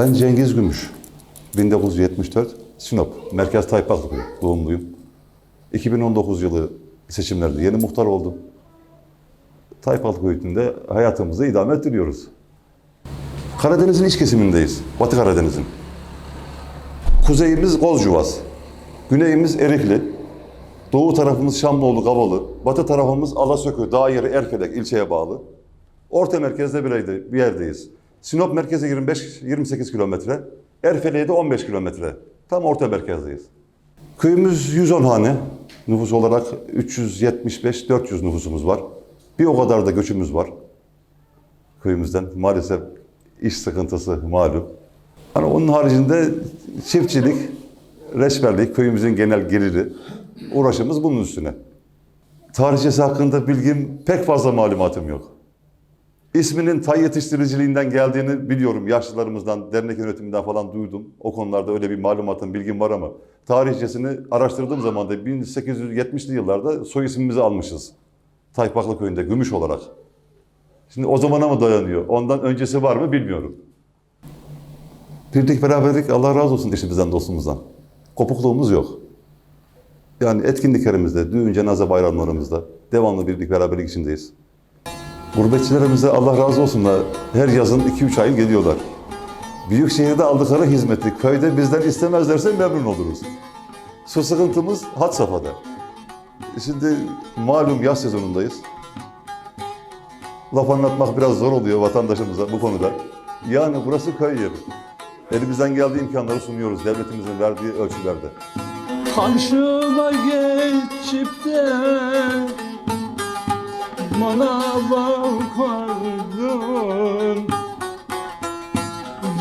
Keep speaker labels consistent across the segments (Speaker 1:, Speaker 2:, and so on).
Speaker 1: Ben Cengiz Gümüş. 1974 Sinop, Merkez Taypaklı doğumluyum. 2019 yılı seçimlerde yeni muhtar oldum. Taypaklı Köyü'nde hayatımızı idame ettiriyoruz. Karadeniz'in iç kesimindeyiz. Batı Karadeniz'in. Kuzeyimiz Kozcuvaz. Güneyimiz Erikli. Doğu tarafımız Şamlıoğlu, Kavalı. Batı tarafımız Alasökü, Dağ yeri Erfelek ilçeye bağlı. Orta merkezde bir yerdeyiz. Sinop merkeze 25-28 kilometre. Erfelek'e de 15 kilometre. Tam orta merkezdeyiz. Köyümüz 110 hane. Nüfus olarak 375-400 nüfusumuz var. Bir o kadar da göçümüz var köyümüzden. Maalesef iş sıkıntısı malum. Hani onun haricinde çiftçilik, reçberlik, köyümüzün genel geliri, uğraşımız bunun üstüne. Tarihçesi hakkında bilgim pek fazla malumatım yok. İsminin tay yetiştiriciliğinden geldiğini biliyorum. Yaşlılarımızdan, dernek yönetiminden falan duydum. O konularda öyle bir malumatım, bilgim var ama tarihçesini araştırdığım zaman da 1870'li yıllarda soy ismimizi almışız. Taypaklı köyünde, Gümüş olarak. Şimdi o zamana mı dayanıyor? Ondan öncesi var mı bilmiyorum. Birlik beraberlik Allah razı olsun eşimizden dostumuzdan. Kopukluğumuz yok. Yani etkinliklerimizde, düğün, cenaze bayramlarımızda devamlı birlik beraberlik içindeyiz. Gurbetçilerimize Allah razı olsun da her yazın 2-3 ay geliyorlar. Büyük şehirde aldıkları hizmeti köyde bizden istemezlerse memnun oluruz. Su sıkıntımız had safhada. Şimdi malum yaz sezonundayız. Laf anlatmak biraz zor oluyor vatandaşımıza bu konuda. Yani burası köy yeri. Elimizden geldiği imkanları sunuyoruz devletimizin verdiği ölçülerde.
Speaker 2: Karşıma geçip de bana bakardın.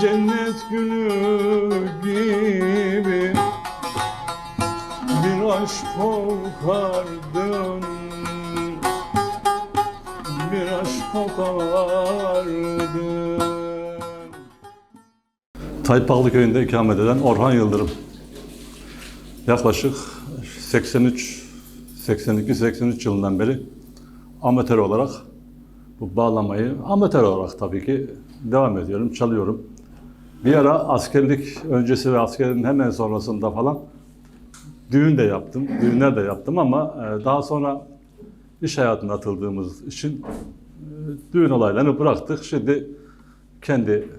Speaker 2: Cennet gülü gibi bir aşk kokardın. Bir aşk kokardın.
Speaker 3: Taypaklı köyünde ikamet eden Orhan Yıldırım. Yaklaşık 83 82 83 yılından beri amatör olarak bu bağlamayı amatör olarak tabii ki devam ediyorum, çalıyorum. Bir ara askerlik öncesi ve askerin hemen sonrasında falan düğün de yaptım, düğünler de yaptım ama e, daha sonra iş hayatına atıldığımız için e, düğün olaylarını bıraktık. Şimdi kendi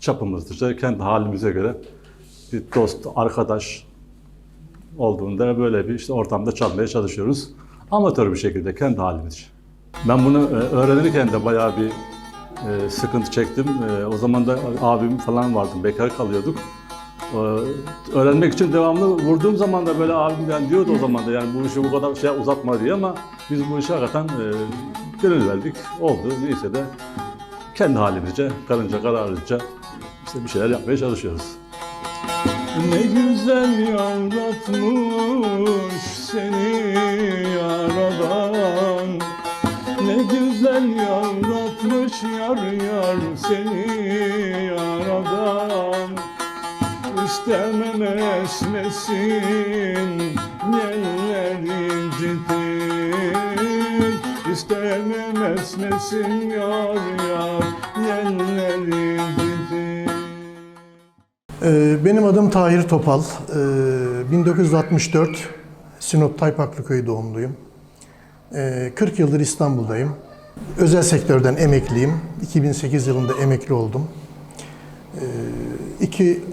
Speaker 3: çapımızca, kendi halimize göre bir dost, arkadaş olduğunda böyle bir işte ortamda çalmaya çalışıyoruz. Amatör bir şekilde kendi halimizce. Ben bunu e, öğrenirken de bayağı bir e, sıkıntı çektim. E, o zaman da abim falan vardı, bekar kalıyorduk. Öğrenmek için devamlı vurduğum zaman da böyle abimden diyordu o zaman da yani bu işi bu kadar şey uzatma diye ama biz bu işe hakikaten gönül verdik. Oldu. Neyse de kendi halimizce, karınca kararınca işte bir şeyler yapmaya çalışıyoruz.
Speaker 2: Ne güzel yavratmış seni yaradan Güzel yavratmış yar yar seni yaradan İstemem esmesin yerleri ciddir İstemem esmesin yar yar yerleri ciddir
Speaker 4: Ee, Benim adım Tahir Topal. Ee, 1964 Sinop Taypaklı Köyü doğumluyum. Ee, 40 yıldır İstanbul'dayım. Özel sektörden emekliyim. 2008 yılında emekli oldum. Ee, İki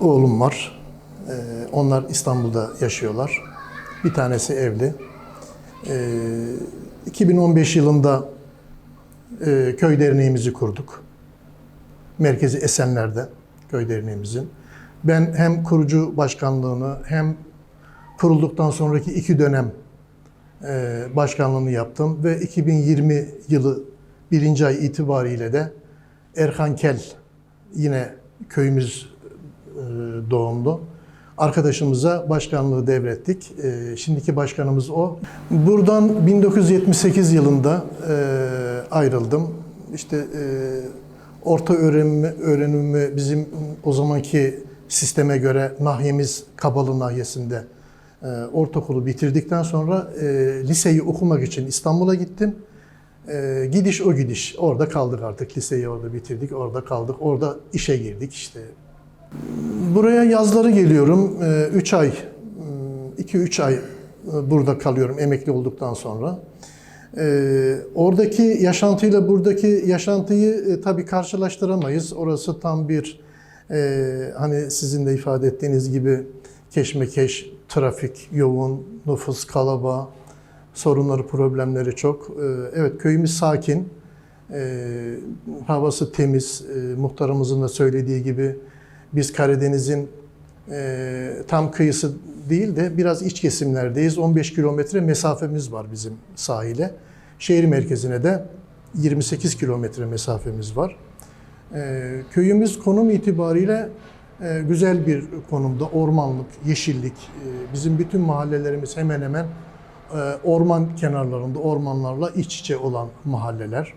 Speaker 4: oğlum var. Ee, Onlar İstanbul'da yaşıyorlar. Bir tanesi evli. Ee, 2015 yılında e, köy derneğimizi kurduk. Merkezi Esenler'de köy derneğimizin. Ben hem kurucu başkanlığını hem kurulduktan sonraki iki dönem e, başkanlığını yaptım ve 2020 yılı birinci ay itibariyle de Erhan Kel yine köyümüz e, doğumlu. Arkadaşımıza başkanlığı devrettik. E, şimdiki başkanımız o. Buradan 1978 yılında e, ayrıldım. İşte e, orta öğrenimi, öğrenimi bizim o zamanki sisteme göre nahiyemiz Kabalı nahiyesinde e, ortaokulu bitirdikten sonra e, liseyi okumak için İstanbul'a gittim. E, gidiş o gidiş. Orada kaldık artık. Liseyi orada bitirdik. Orada kaldık. Orada işe girdik işte. Buraya yazları geliyorum. 3 ay, 2-3 ay e, burada kalıyorum emekli olduktan sonra. Ee, oradaki yaşantıyla buradaki yaşantıyı e, tabii karşılaştıramayız. Orası tam bir e, hani sizin de ifade ettiğiniz gibi keşmekeş, trafik, yoğun, nüfus, kalaba, sorunları, problemleri çok. Ee, evet köyümüz sakin, Ee, havası temiz. Ee, muhtarımızın da söylediği gibi biz Karadeniz'in e, tam kıyısı değil de biraz iç kesimlerdeyiz. 15 kilometre mesafemiz var bizim sahile. Şehir merkezine de 28 kilometre mesafemiz var. Köyümüz konum itibariyle güzel bir konumda. Ormanlık, yeşillik. Ee, bizim bütün mahallelerimiz hemen hemen e, orman kenarlarında, ormanlarla iç içe olan mahalleler.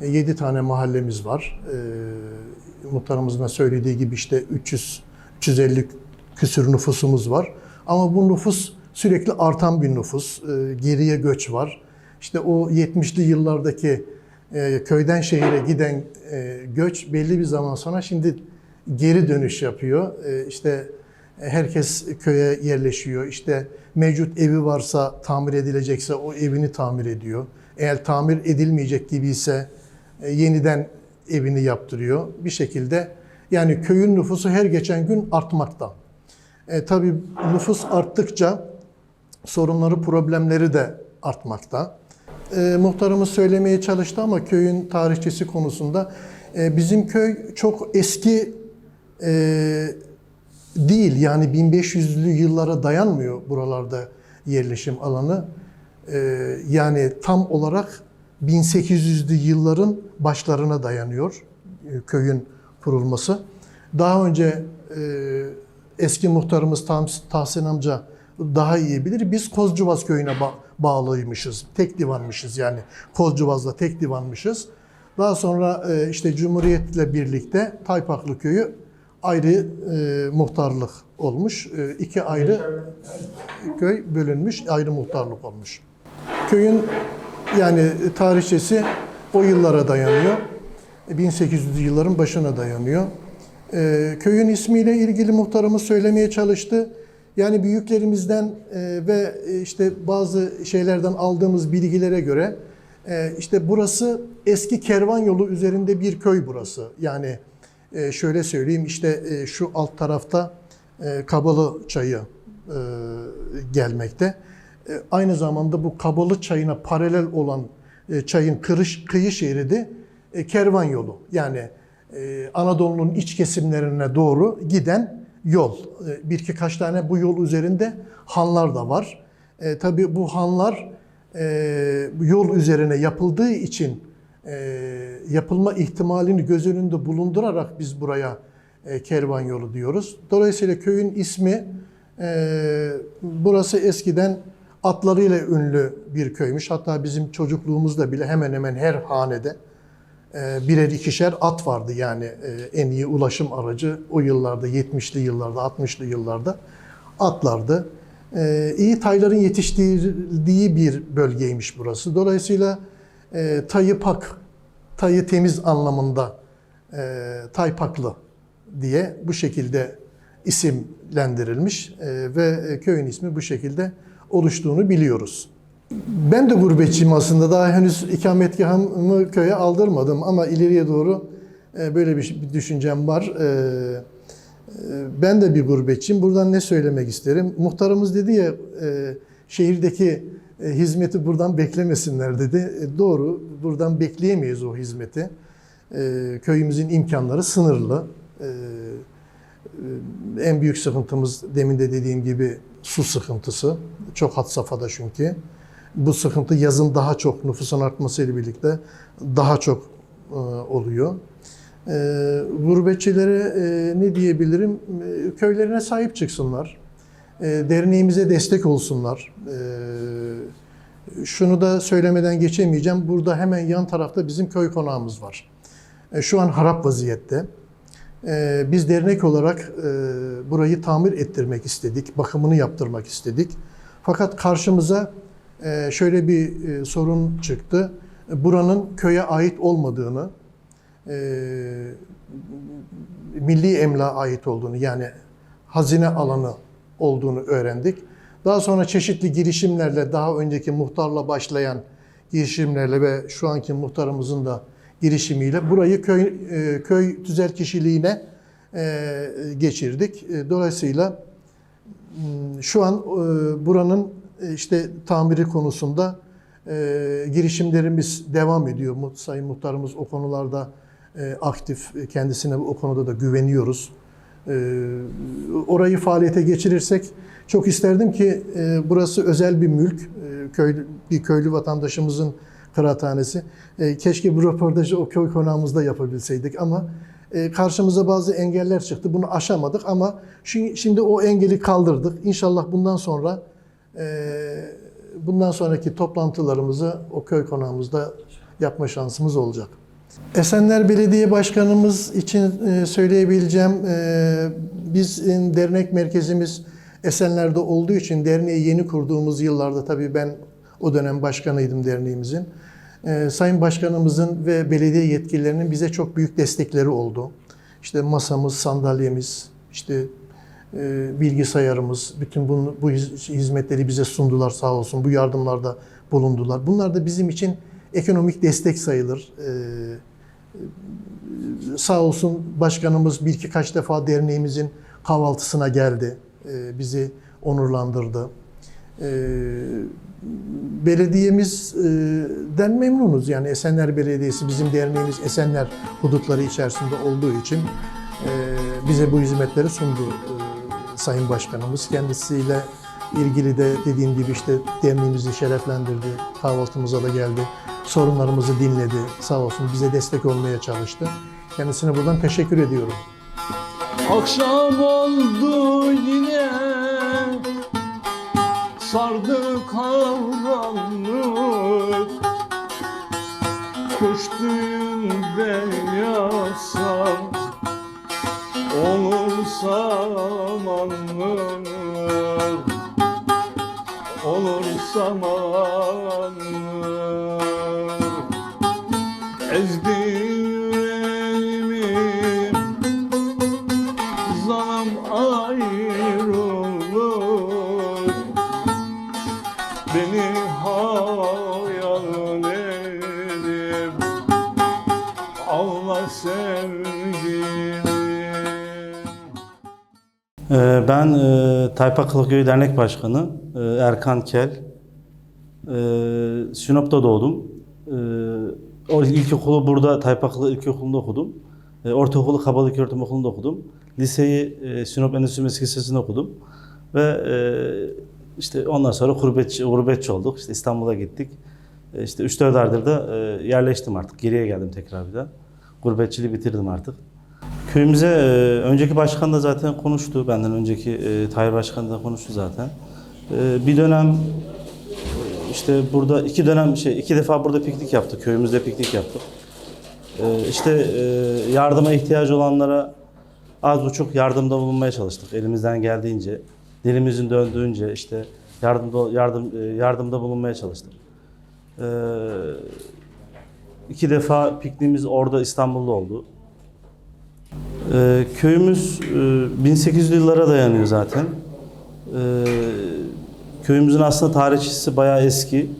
Speaker 4: 7 tane mahallemiz var. Ee, muhtarımızın da söylediği gibi işte 300 350 küsür nüfusumuz var. Ama bu nüfus sürekli artan bir nüfus. Ee, geriye göç var. İşte o 70'li yıllardaki e, köyden şehire giden e, göç belli bir zaman sonra şimdi geri dönüş yapıyor. E, işte herkes köye yerleşiyor. İşte mevcut evi varsa tamir edilecekse o evini tamir ediyor. Eğer tamir edilmeyecek gibi ise e, yeniden evini yaptırıyor. Bir şekilde yani köyün nüfusu her geçen gün artmakta. E, tabii nüfus arttıkça sorunları, problemleri de artmakta. E, muhtarımız söylemeye çalıştı ama köyün tarihçesi konusunda e, bizim köy çok eski e, değil. Yani 1500'lü yıllara dayanmıyor buralarda yerleşim alanı. E, yani tam olarak 1800'lü yılların başlarına dayanıyor e, köyün kurulması. Daha önce e, eski muhtarımız Tahsin amca daha iyi bilir. Biz Kozcuvaz köyüne ba- bağlıymışız. Tek divanmışız yani. Kozcuvaz'da tek divanmışız. Daha sonra e, işte Cumhuriyet'le birlikte Taypaklı köyü ayrı e, muhtarlık olmuş. E, iki ayrı köy bölünmüş, ayrı muhtarlık olmuş. Köyün yani tarihçesi o yıllara dayanıyor. 1800'lü yılların başına dayanıyor. Ee, köyün ismiyle ilgili muhtarımız söylemeye çalıştı. Yani büyüklerimizden e, ve e, işte bazı şeylerden aldığımız bilgilere göre e, işte burası eski kervan yolu üzerinde bir köy burası. Yani e, şöyle söyleyeyim işte e, şu alt tarafta e, Kabalı çayı gelmekte. Aynı zamanda bu Kabalı çayına paralel olan çayın kırış, kıyı şeridi e, kervan yolu. Yani Anadolu'nun iç kesimlerine doğru giden yol. Bir iki kaç tane bu yol üzerinde hanlar da var. E, tabii bu hanlar e, yol üzerine yapıldığı için yapılma ihtimalini göz önünde bulundurarak biz buraya e, kervan yolu diyoruz. Dolayısıyla köyün ismi e, burası eskiden atlarıyla ünlü bir köymüş. Hatta bizim çocukluğumuzda bile hemen hemen her hanede e, birer ikişer at vardı yani e, en iyi ulaşım aracı o yıllarda 70'li yıllarda 60'lı yıllarda atlardı. E, iyi tayların yetiştirildiği bir bölgeymiş burası. Dolayısıyla e, tayı pak, tayı temiz anlamında e, taypaklı diye bu şekilde isimlendirilmiş e, ve köyün ismi bu şekilde oluştuğunu biliyoruz. Ben de gurbetçiyim aslında. Daha henüz ikametgahımı köye aldırmadım ama ileriye doğru e, böyle bir bir düşüncem var. E, e, Ben de bir gurbetçiyim. Buradan ne söylemek isterim? Muhtarımız dedi ya e, şehirdeki e, hizmeti buradan beklemesinler dedi. E, Doğru. Buradan bekleyemeyiz o hizmeti. E, Köyümüzün imkanları sınırlı. En büyük sıkıntımız demin de dediğim gibi su sıkıntısı. Çok had safhada çünkü. Bu sıkıntı yazın daha çok nüfusun artmasıyla birlikte daha çok oluyor. E, gurbetçilere ne diyebilirim? E, köylerine sahip çıksınlar. E, derneğimize destek olsunlar. E, şunu da söylemeden geçemeyeceğim. Burada hemen yan tarafta bizim köy konağımız var. E, şu an harap vaziyette. Ee, Biz dernek olarak e, burayı tamir ettirmek istedik, bakımını yaptırmak istedik. Fakat karşımıza e, şöyle bir e, sorun çıktı. buranın köye ait olmadığını, e, milli emlağa ait olduğunu yani hazine alanı olduğunu öğrendik. Daha sonra çeşitli girişimlerle daha önceki muhtarla başlayan girişimlerle ve şu anki muhtarımızın da girişimiyle burayı köy e, köy tüzel kişiliğine e, geçirdik. E, Dolayısıyla m, şu an buranın işte tamiri konusunda girişimlerimiz devam ediyor. Sayın Muhtarımız o konularda aktif. Kendisine o konuda da güveniyoruz. E, Orayı faaliyete geçirirsek çok isterdim ki e, burası özel bir mülk. E, Köylü, bir köylü vatandaşımızın kıraathanesi. E, Keşke bu röportajı o köy konağımızda yapabilseydik ama karşımıza bazı engeller çıktı. Bunu aşamadık ama şi- şimdi o engeli kaldırdık. İnşallah bundan sonra bundan sonraki toplantılarımızı o köy konağımızda yapma şansımız olacak. Esenler Belediye Başkanımız için e, söyleyebileceğim, e, biz dernek merkezimiz Esenler'de olduğu için derneği yeni kurduğumuz yıllarda tabii ben o dönem başkanıydım derneğimizin. E, Sayın Başkanımızın ve belediye yetkililerinin bize çok büyük destekleri oldu. İşte masamız, sandalyemiz, işte bilgisayarımız, bütün bunu, bu hiz- hizmetleri bize sundular sağ olsun. Bu yardımlarda bulundular. Bunlar da bizim için ekonomik destek sayılır. E, sağ olsun başkanımız bir iki kaç defa derneğimizin kahvaltısına geldi. E, bizi onurlandırdı. E, belediyemizden memnunuz. Yani Esenler Belediyesi bizim derneğimiz Esenler hudutları içerisinde olduğu için e, bize bu hizmetleri sundu e, Sayın Başkanımız. Kendisiyle ilgili de dediğim gibi işte derneğimizi şereflendirdi. Kahvaltımıza da geldi. Sorunlarımızı dinledi. Sağ olsun bize destek olmaya çalıştı. Kendisine buradan teşekkür ediyorum.
Speaker 2: Akşam oldu yine Sardı karanlık Kuş düğünde yatsam Olursa manlık Olursa manlık
Speaker 5: Ben e, Tayfa Kılıköy Dernek Başkanı e, Erkan Kel. E, Sinop'ta doğdum. E, o ilkokulu burada Tayfa Kılıköy İlkokulu'nda okudum. E, Ortaokulu Kabalık Öğretim Okulu'nda okudum. Liseyi e, Sinop Endüstri Meslek Lisesi'nde okudum. Ve e, işte ondan sonra gurbetçi, gurbetçi olduk. İşte İstanbul'a gittik. E, işte 3-4 aydır da e, yerleştim artık. Geriye geldim tekrar bir daha. Gurbetçiliği bitirdim artık. Köyümüze e, önceki başkan da zaten konuştu. Benden önceki e, Başkan da konuştu zaten. E, bir dönem işte burada iki dönem şey iki defa burada piknik yaptık. Köyümüzde piknik yaptık. E, işte e, yardıma ihtiyacı olanlara az buçuk yardımda bulunmaya çalıştık. Elimizden geldiğince, dilimizin döndüğünce işte yardımda yardım e, yardımda bulunmaya çalıştık. E, iki defa pikniğimiz orada İstanbul'da oldu. Ee, köyümüz e, 1800'lü yıllara dayanıyor zaten. Ee, köyümüzün aslında tarihçisi bayağı eski.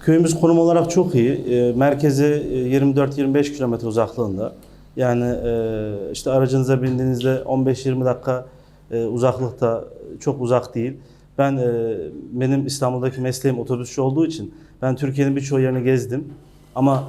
Speaker 5: Köyümüz konum olarak çok iyi. Ee, merkeze e, 24-25 kilometre uzaklığında. Yani e, işte aracınıza bindiğinizde 15-20 dakika e, uzaklıkta çok uzak değil. Ben e, benim İstanbul'daki mesleğim otobüsçü olduğu için ben Türkiye'nin birçok yerini gezdim. Ama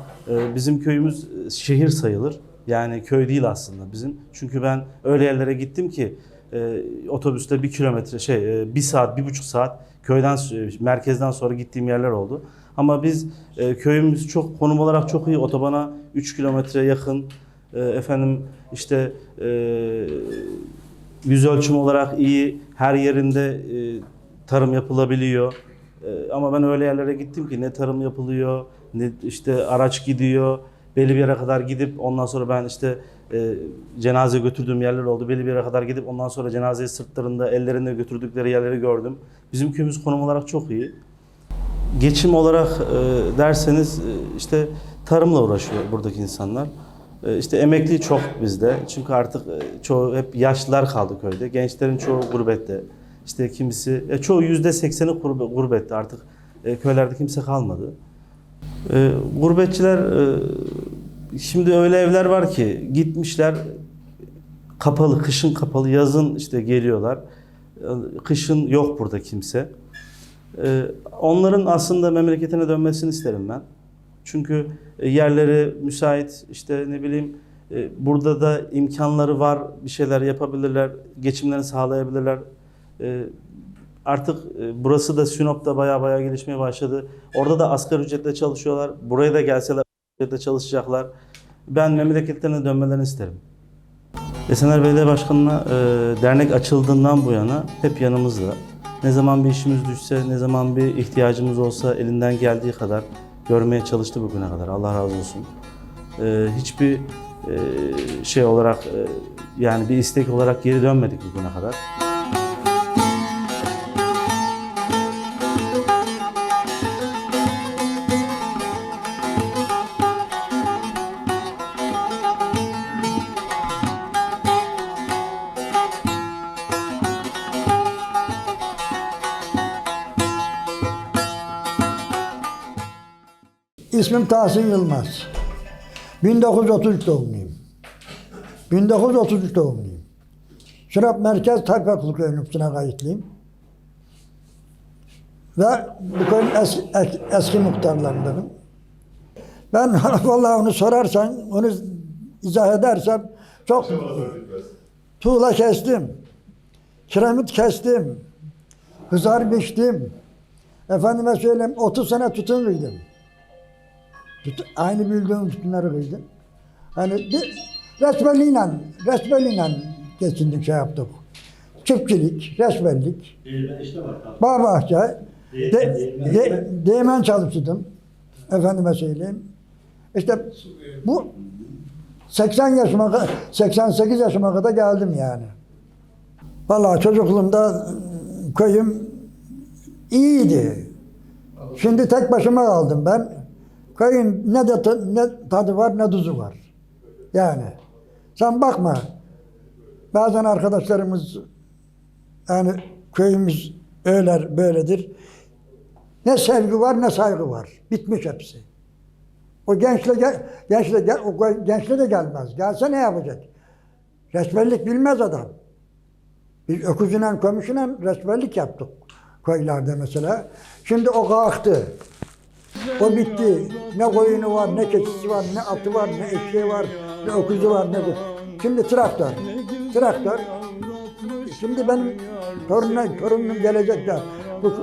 Speaker 5: bizim köyümüz şehir sayılır. Yani köy değil aslında bizim. Çünkü ben öyle yerlere gittim ki e, otobüste bir kilometre şey e, bir saat bir buçuk saat köyden e, merkezden sonra gittiğim yerler oldu. Ama biz e, köyümüz çok konum olarak çok iyi. Otobana 3 kilometre yakın. E, efendim işte e, yüz ölçüm olarak iyi. Her yerinde e, tarım yapılabiliyor. E, ama ben öyle yerlere gittim ki ne tarım yapılıyor, ne işte araç gidiyor. Belli bir yere kadar gidip ondan sonra ben işte e, cenaze götürdüğüm yerler oldu. Belli bir yere kadar gidip ondan sonra cenazeyi sırtlarında, ellerinde götürdükleri yerleri gördüm. Bizim köyümüz konum olarak çok iyi. geçim olarak e, derseniz e, işte tarımla uğraşıyor buradaki insanlar. E, işte emekli çok bizde. Çünkü artık e, çoğu hep yaşlılar kaldı köyde. Gençlerin çoğu gurbette. İşte kimisi, e, çoğu yüzde sekseni gurbe- gurbette artık. E, köylerde kimse kalmadı. E, gurbetçiler e, şimdi öyle evler var ki gitmişler kapalı, kışın kapalı, yazın işte geliyorlar. E, Kışın yok burada kimse. E, Onların aslında memleketine dönmesini isterim ben. Çünkü e, yerleri müsait, işte ne bileyim e, burada da imkanları var, bir şeyler yapabilirler, geçimlerini sağlayabilirler. Artık e, burası da Sinop'ta baya baya gelişmeye başladı. Orada da asgari ücretle çalışıyorlar. Buraya da gelseler ücretle çalışacaklar. Ben memleketlerine dönmelerini isterim. Esenler Belediye Başkanı'na e, dernek açıldığından bu yana hep yanımızda. Ne zaman bir işimiz düşse, ne zaman bir ihtiyacımız olsa elinden geldiği kadar görmeye çalıştı bugüne kadar. Allah razı olsun. E, hiçbir e, şey olarak e, yani bir istek olarak geri dönmedik bugüne kadar.
Speaker 6: İsmim Tahsin Yılmaz. 1933 doğumluyum. 1933 doğumluyum. Şırap Merkez Tayfaklı Köyü nüfusuna kayıtlıyım. Ve bu köyün es, es- eski muhtarlarındanım. Ben vallahi onu sorarsan, onu izah edersem çok tuğla kestim. Kiremit kestim. Hızar biçtim. Efendime söyleyeyim 30 sene tütün kıydım. Tut- aynı bildiğim tütünleri kıydım. Hani bir resmeliyle, resmeliyle geçindik şey yaptık. Çiftçilik, resmellik. Bağ bahçe. De, de, değmen çalıştım. Efendime söyleyeyim. İşte bu 80 yaşıma, ka- 88 yaşıma kadar geldim yani. Vallahi çocukluğumda ıı, köyüm iyiydi. Şimdi tek başıma kaldım ben. Köyün ne de ne tadı var ne tuzu var. Yani sen bakma. Bazen arkadaşlarımız yani köyümüz öyler böyledir. Ne sevgi var ne saygı var. Bitmiş hepsi. O gençle gel, gençle o gençle de gelmez. Gelse ne yapacak? Resmenlik bilmez adam. Biz öküzüyle komşuyla resmenlik yaptık köylerde mesela. Şimdi o kalktı. O bitti. Ne koyunu var, ne keçisi var, ne atı var, ne eşeği var, ne öküzü var, ne bu. Şimdi traktör. Traktör. Şimdi benim torunum, torunum gelecek de bu,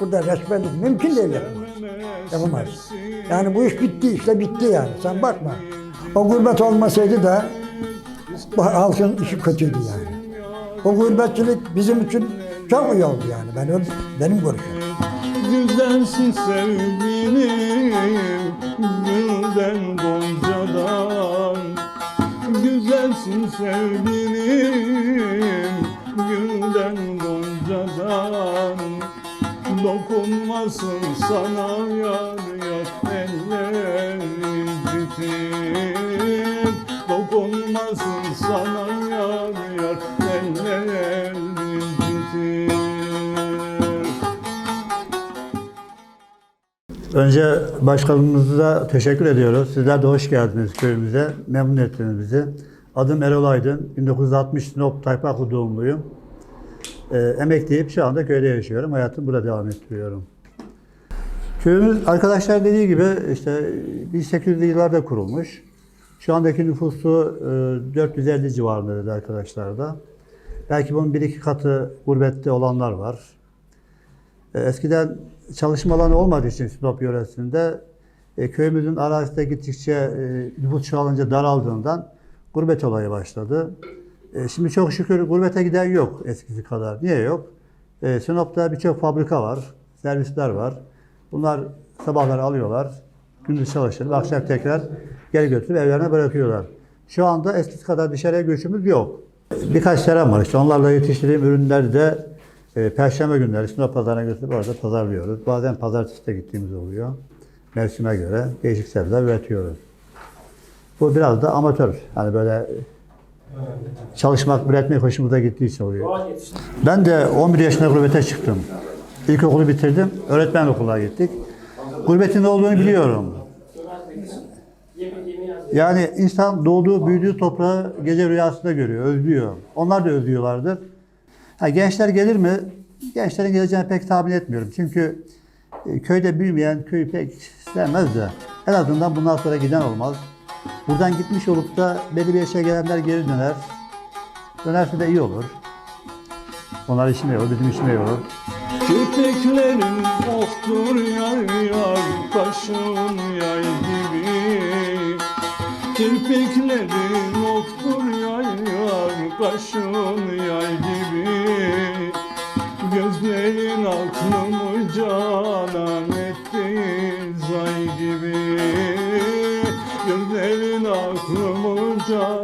Speaker 6: burada resmenlik mümkün değil yapamaz. Yapamaz. Yani bu iş bitti, işte bitti yani. Sen bakma. O gurbet olmasaydı da bu halkın işi kötüydü yani. O gurbetçilik bizim için çok iyi oldu yani. Ben benim görüşüm.
Speaker 2: Güzelsin sevgilim Gülden goncadan. Güzelsin sevgilim Gülden goncadan. Dokunmasın sana yar yar ellerin
Speaker 7: Önce başkanımıza teşekkür ediyoruz. Sizler de hoş geldiniz köyümüze. Memnun ettiniz bizi. Adım Erol Aydın. 1960 Sinop Taypaklı doğumluyum. Ee, emekliyim. Şu anda köyde yaşıyorum. Hayatımı burada devam ettiriyorum. Köyümüz arkadaşlar dediği gibi işte 1800'lü yıllarda kurulmuş. Şu andaki nüfusu e, 450 civarında dedi arkadaşlar da. Belki bunun bir iki katı gurbette olanlar var. E, Eskiden çalışma alanı olmadığı için Sinop yöresinde e, köyümüzün arazisi de gittikçe e, nüfus çoğalınca daraldığından gurbet olayı başladı. E, şimdi çok şükür gurbete giden yok eskisi kadar. Niye yok? E, Sinop'ta birçok fabrika var, servisler var. Bunlar sabahları alıyorlar, gündüz çalışır, akşam tekrar geri götürüp evlerine bırakıyorlar. Şu anda eskisi kadar dışarıya göçümüz yok. Birkaç terem var işte onlarla yetiştirdiğim ürünleri de E, Perşembe günleri Sinop pazarına götürüp orada pazarlıyoruz. Bazen pazartesi de gittiğimiz oluyor. Mevsime göre değişik sebzeler üretiyoruz. Bu biraz da amatör. Hani böyle çalışmak, üretmek hoşumuza gittiği için oluyor. Ben de 11 yaşında gurbete çıktım. İlkokulu bitirdim. Öğretmen okuluna gittik. Gurbetin ne olduğunu biliyorum. Yani insan doğduğu, büyüdüğü toprağı gece rüyasında görüyor, özlüyor. Onlar da özlüyorlardır. Ha, gençler gelir mi? Gençlerin geleceğini pek tahmin etmiyorum. Çünkü e, köyde büyümeyen köyü pek sevmez de. En azından bundan sonra giden olmaz. Buradan gitmiş olup da belli bir yaşa gelenler geri döner. Dönerse de iyi olur. Onlar işime olur, bizim işime olur.
Speaker 2: Kirpiklerin oktur yar yar Kaşın yay gibi Kirpiklerin oktur Kaşın yay gibi Gözlerin aklımı canan etti zay gibi? Gözlerin aklımı canan